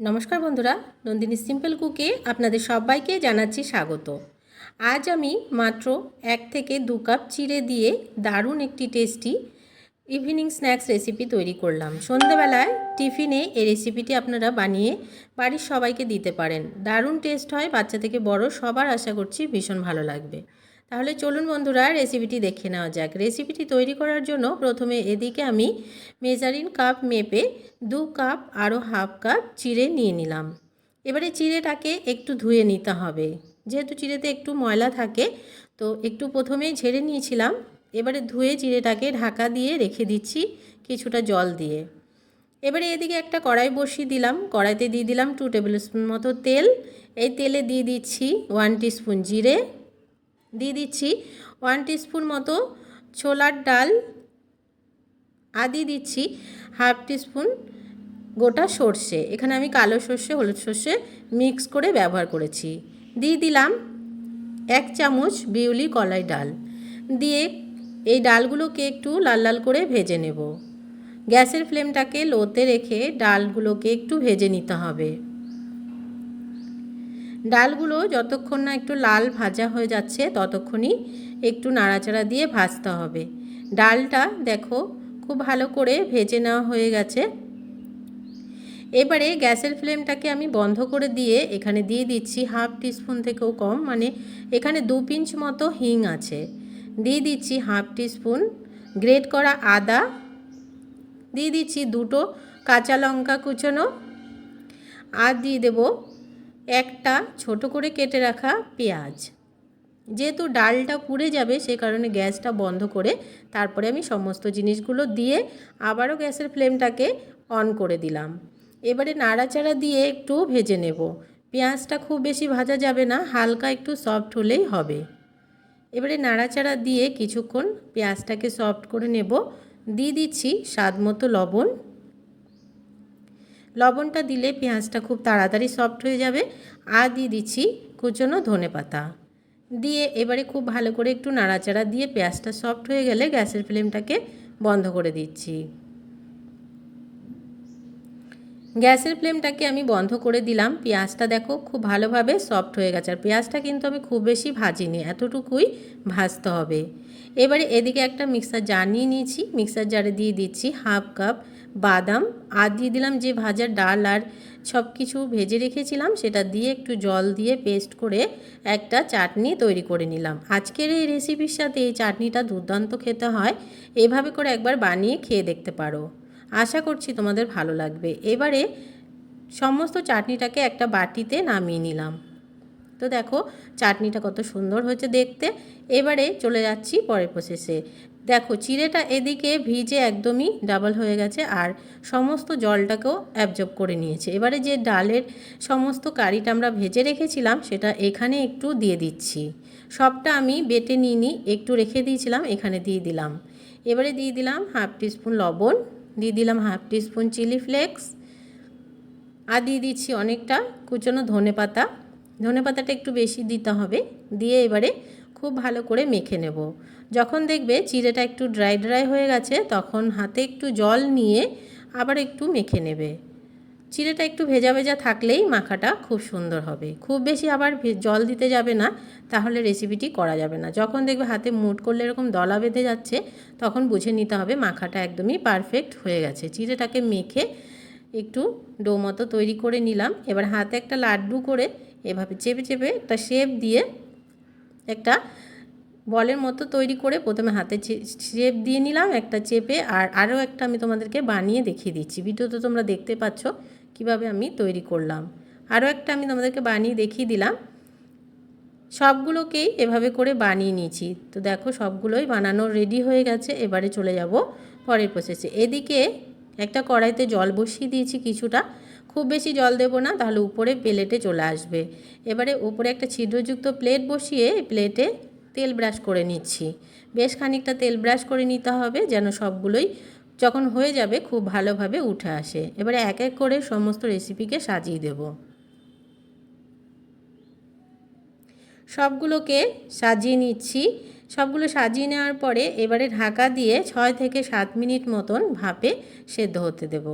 নমস্কার বন্ধুরা, নন্দিনী সিম্পল কুকে আপনাদের সবাইকে জানাচ্ছি স্বাগত। আজ আমি মাত্র এক থেকে দু কাপ চিড়ে দিয়ে দারুণ একটি টেস্টি ইভিনিং স্ন্যাক্স রেসিপি তৈরি করলাম। সন্ধেবেলায় টিফিনে এই রেসিপিটি আপনারা বানিয়ে বাড়ির সবাইকে দিতে পারেন। দারুণ টেস্ট হয়, বাচ্চা থেকে বড় সবার আশা করছি ভীষণ ভালো লাগবে। তাহলে চলুন বন্ধুরা রেসিপিটি দেখে নেওয়া যাক। রেসিপিটি তৈরি করার জন্য প্রথমে এদিকে আমি মেজারিন কাপ মেপে দু কাপ আরও হাফ কাপ চিড়ে নিয়ে নিলাম। এবারে চিড়েটাকে একটু ধুয়ে নিতে হবে। যেহেতু চিড়েতে একটু ময়লা থাকে, তো একটু প্রথমেই ঝেড়ে নিয়েছিলাম। এবারে ধুয়ে চিড়েটাকে ঢাকা দিয়ে রেখে দিচ্ছি কিছুটা জল দিয়ে। এবারে এদিকে একটা কড়াই বসিয়ে দিলাম। কড়াইতে দিয়ে দিলাম টু টেবিল স্পুন মতো তেল। এই তেলে দিয়ে দিচ্ছি ওয়ান স্পুন জিরে দিয়ে দিচ্ছি ওয়ান স্পুন মতো ছোলার ডাল। আর দিয়ে দিচ্ছি হাফ টিস্পুন গোটা সর্ষে। এখানে আমি কালো সর্ষে, হলুদ সর্ষে মিক্স করে ব্যবহার করেছি। দিয়ে দিলাম এক চামচ বিউলি কলাই ডাল। দিয়ে এই ডালগুলোকে একটু লাল লাল করে ভেজে নেব। গ্যাসের ফ্লেমটাকে লোতে রেখে ডালগুলোকে একটু ভেজে নিতে হবে। ডালগুলো যতক্ষণ না একটু লাল ভাজা হয়ে যাচ্ছে, ততক্ষণই একটু নাড়াচাড়া দিয়ে ভাজতে হবে। ডালটা দেখো খুব ভালো করে ভেজে নেওয়া হয়ে গেছে। এবারে গ্যাসের ফ্লেমটাকে আমি বন্ধ করে দিয়ে এখানে দিয়ে দিচ্ছি হাফ টিস্পুন থেকেও কম মানে এখানে দু পিঞ্চ মতো হিং আছে। দিয়ে দিচ্ছি হাফ টিস্পুন গ্রেট করা আদা। দিয়ে দিচ্ছি দুটো কাঁচা লঙ্কা কুচোনো। আর দিয়ে দেব একটা ছোট করে কেটে রাখা পেঁয়াজ। যেহেতু ডালটা পুড়ে যাবে সে কারণে গ্যাসটা বন্ধ করে তারপরে আমি সমস্ত জিনিসগুলো দিয়ে আবারও গ্যাসের ফ্লেমটাকে অন করে দিলাম। এবারে নাড়াচাড়া দিয়ে একটু ভেজে নেব। পেঁয়াজটা খুব বেশি ভাজা যাবে না, হালকা একটু সফট হলেই হবে। এবারে নাড়াচাড়া দিয়ে কিছুক্ষণ পেঁয়াজটাকে সফট করে নেব। দিয়ে দিচ্ছি স্বাদ মতো লবণ। লবণটা দিলে পেঁয়াজটা খুব তাড়াতাড়ি সফট হয়ে যাবে। আর দিয়ে দিচ্ছি কুচনো ধনে পাতা। দিয়ে এবারে খুব ভালো করে একটু নাড়াচাড়া দিয়ে পেঁয়াজটা সফট হয়ে গেলে গ্যাসের ফ্লেমটাকে বন্ধ করে দিচ্ছি। গ্যাসের ফ্লেমটাকে আমি বন্ধ করে দিলাম। পেঁয়াজটা দেখো খুব ভালোভাবে সফট হয়ে গেছে। আর পেঁয়াজটা কিন্তু আমি খুব বেশি ভাজিনি, এতটুকুই ভাজতে হবে। এবারে এদিকে একটা মিক্সার জার নিয়ে নিয়েছি। মিক্সার জারে দিয়ে দিচ্ছি হাফ কাপ বাদাম, আর দিয়ে দিলাম যে ভাজার ডাল আর সব কিছু ভেজে রেখেছিলাম, সেটা দিয়ে একটু জল দিয়ে পেস্ট করে একটা চাটনি তৈরি করে নিলাম। আজকের এই রেসিপির সাথে এই চাটনিটা দুর্দান্ত খেতে হয়, এভাবে করে একবার বানিয়ে খেয়ে দেখতে পারো। আশা করছি তোমাদের ভালো লাগবে। এবারে সমস্ত চাটনিটাকে একটা বাটিতে নামিয়ে নিলাম। তো দেখো, চাটনিটা কত সুন্দর হয়েছে দেখতে। এবারে চলে যাচ্ছি পরের প্রসেসে দেখো, চিড়েটা এদিকে ভিজে একদমই ডাবল হয়ে গেছে আর সমস্ত জলটাকেও অ্যাবজর্ব করে নিয়েছে। এবারে যে ডালের সমস্ত কারিটা আমরা ভেজে রেখেছিলাম, সেটা এখানে একটু দিয়ে দিচ্ছি। সবটা আমি বেটে নিয়ে একটু রেখে দিয়েছিলাম, এখানে দিয়ে দিলাম। এবারে দিয়ে দিলাম হাফ টিস্পুন লবণ, দিয়ে দিলাম হাফ টিস্পুন চিলি ফ্লেক্স আর দিয়ে দিচ্ছি অনেকটা কুচনো ধনে পাতা ধনে পাতাটা একটু বেশি দিতে হবে, দিয়ে এবারে খুব ভালো করে মেখে নেব। যখন দেখবে চিড়েটা একটু ড্রাই ড্রাই হয়ে গেছে, তখন হাতে একটু জল নিয়ে আবার একটু মেখে নেবে। চিড়েটা একটু ভেজা ভেজা থাকলেই মাখাটা খুব সুন্দর হবে। খুব বেশি আবার জল দিতে যাবে না, তাহলে রেসিপিটি করা যাবে না। যখন দেখবে হাতে মুট করলে এরকম দলা বেঁধে যাচ্ছে, তখন বুঝে নিতে হবে মাখাটা একদমই পারফেক্ট হয়ে গেছে। চিড়েটাকে মেখে একটু ডো মতো তৈরি করে নিলাম। এবার হাতে একটা লাড্ডু করে এভাবে চেপে চেপে একটা শেপ দিয়ে একটা বলের মতো তৈরি করে প্রথমে হাতে চেপ দিয়ে নিলাম একটা চেপে, আর আরও একটা আমি তোমাদেরকে বানিয়ে দেখিয়ে দিচ্ছি। ভিডিওতে তোমরা দেখতে পাচ্ছ কীভাবে আমি তৈরি করলাম। আরও একটা আমি তোমাদেরকে বানিয়ে দেখিয়ে দিলাম। সবগুলোকেই এভাবে করে বানিয়ে নিয়েছি। তো দেখো সবগুলোই বানানো রেডি হয়ে গেছে। এবারে চলে যাব পরের প্রসেসে এদিকে একটা কড়াইতে জল বসিয়ে দিয়েছি কিছুটা। খুব বেশি জল দেব না, তাহলে উপরে প্লেটে চলে আসবে। এবারে উপরে একটা ছিদ্রযুক্ত প্লেট বসিয়ে প্লেটে তেল ব্রাশ করে নিচ্ছি। বেশ খানিকটা তেল ব্রাশ করে নিতে হবে যেন সবগুলোই যখন হয়ে যাবে খুব ভালোভাবে উঠে আসে। এবারে এক এক করে সমস্ত রেসিপিকে সাজিয়ে দেব। সবগুলোকে সাজিয়ে নিচ্ছি। সবগুলো সাজিয়ে নেওয়ার পরে এবারে ঢাকা দিয়ে ছয় থেকে সাত মিনিট মতন ভাপে সেদ্ধ হতে দেব।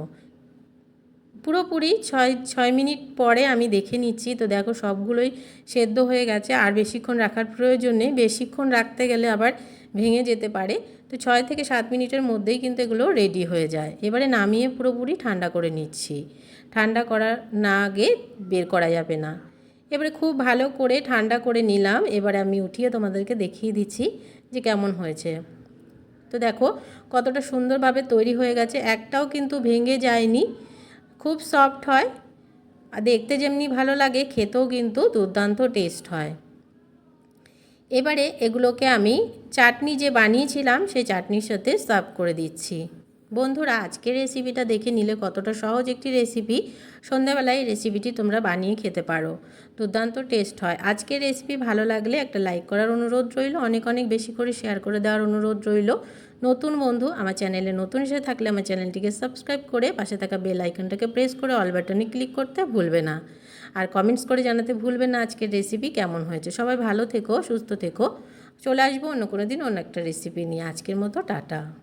পুরোপুরি ছয় ছয় মিনিট পরে আমি দেখে নিচ্ছি, তো দেখো সবগুলোই সেদ্ধ হয়ে গেছে। আর বেশিক্ষণ রাখার প্রয়োজন নেই। বেশিক্ষণ রাখতে গেলে আবার ভেঙে যেতে পারে। তো ছয় থেকে সাত মিনিটের মধ্যেই কিন্তু এগুলো রেডি হয়ে যায়। এবারে নামিয়ে পুরোপুরি ঠান্ডা করে নিচ্ছি। ঠান্ডা করার না আগে বের করা যাবে না। এবারে খুব ভালো করে ঠান্ডা করে নিলাম। এবারে আমি উঠিয়ে তোমাদেরকে দেখিয়ে দিচ্ছি যে কেমন হয়েছে। তো দেখো কতটা সুন্দরভাবে তৈরি হয়ে গেছে। একটাও কিন্তু ভেঙে যায়নি। খুব সফট হয়। আর দেখতে যেমনি ভালো লাগে, খেতেও কিন্তু দুর্দান্ত টেস্ট হয়। এবারে এগুলোকে আমি চাটনি যে বানিয়েছিলাম, সেই চাটনির সাথে সার্ভ করে দিচ্ছি। বন্ধুরা, আজকের রেসিপিটা দেখে নিলে কতটা সহজ একটি রেসিপি সন্ধ্যাবেলায় এই রেসিপিটি তোমরা বানিয়ে খেতে পারো। দুর্দান্ত টেস্ট হয়। আজকের রেসিপি ভালো লাগলে একটা লাইক করার অনুরোধ রইল। অনেক অনেক বেশি করে শেয়ার করে দেওয়ার অনুরোধ রইল। নতুন বন্ধু, আমার চ্যানেলে নতুন এসে থাকলে আমার চ্যানেলটিকে সাবস্ক্রাইব করে পাশে থাকা বেল আইকনটাকে প্রেস করে অল বাটনে ক্লিক করতে ভুলবে না। আর কমেন্টস করে জানাতে ভুলবে না আজকের রেসিপি কেমন হয়েছে। সবাই ভালো থেকো, সুস্থ থেকো। চলে আসব অন্য কোনো দিন অন্য একটা রেসিপি নিয়ে। আজকের মতো, টাটা।